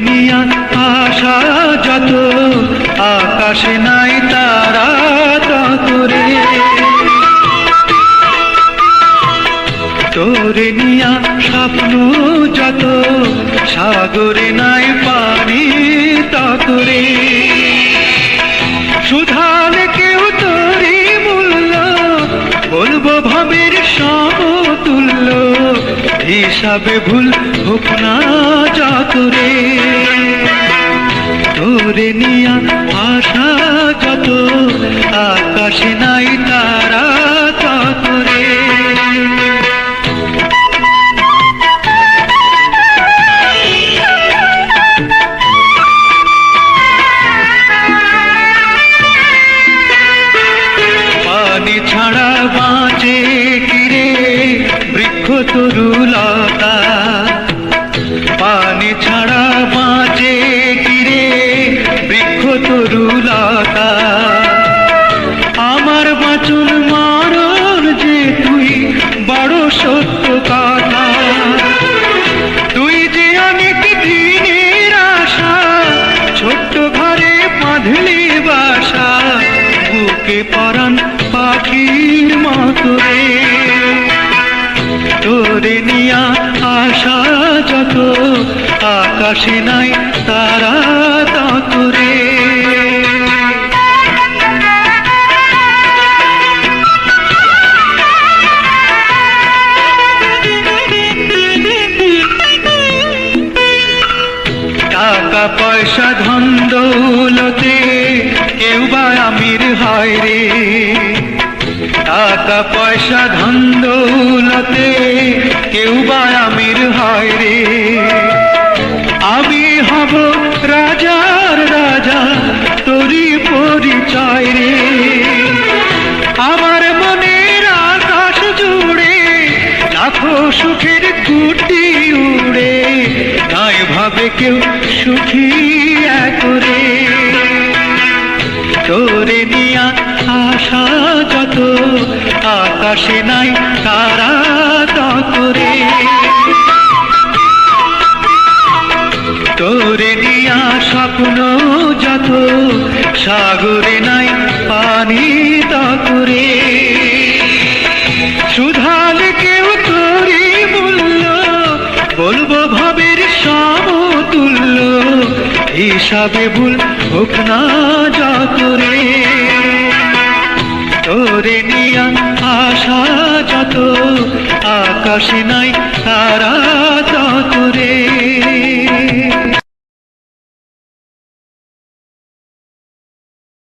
নিয়া আশা যত, আকাশে নাই তারা তরে তোরে নিয়া স্বপ্ন যত, সাগরে নাই পানি তরে হিসাবে ভুল হোক না যা করে তোরে নিয়া তরুলতা পানি ছাড়া বাঁচে কিরে বৃক্ষ তরুলতা আমার বাঁচুন মারণ যে তুই বড় সত্য কথা তুই যে অনেক দিনের আশা, ছোট্ট ঘরে বাঁধলি বাসা, বুকে পরান পাখির মতো। রে তোরে নিয়া আশা যত, আকাশে নাই তারা তত টাকা পয়সা ধন দৌলতে কেউ বা আমির হয় রে। টাকা, পয়সা, ধন, দৌলতে কেউ বা আমির হয় রে। আমি হব রাজার রাজা, তোরই পরিচয় রে। আমার মনের আকাশ জুড়ে, লাখো সুখের কুটি উড়ে। তাই ভাবে কেউ সুখী করে তোরে নিয়া আশা আকাশে নাই তারা ততরে তোরে নিয়া স্বপ্ন যত, সাগরে নাই পানি ততরে সুধালে কেউ তোরি মূল্য বলব ভাবের সমতুল্য, হিসাবে ভুল হোক না যতরে। তোরে নিয়া আশা যত আকাশে নাই তারা ততরে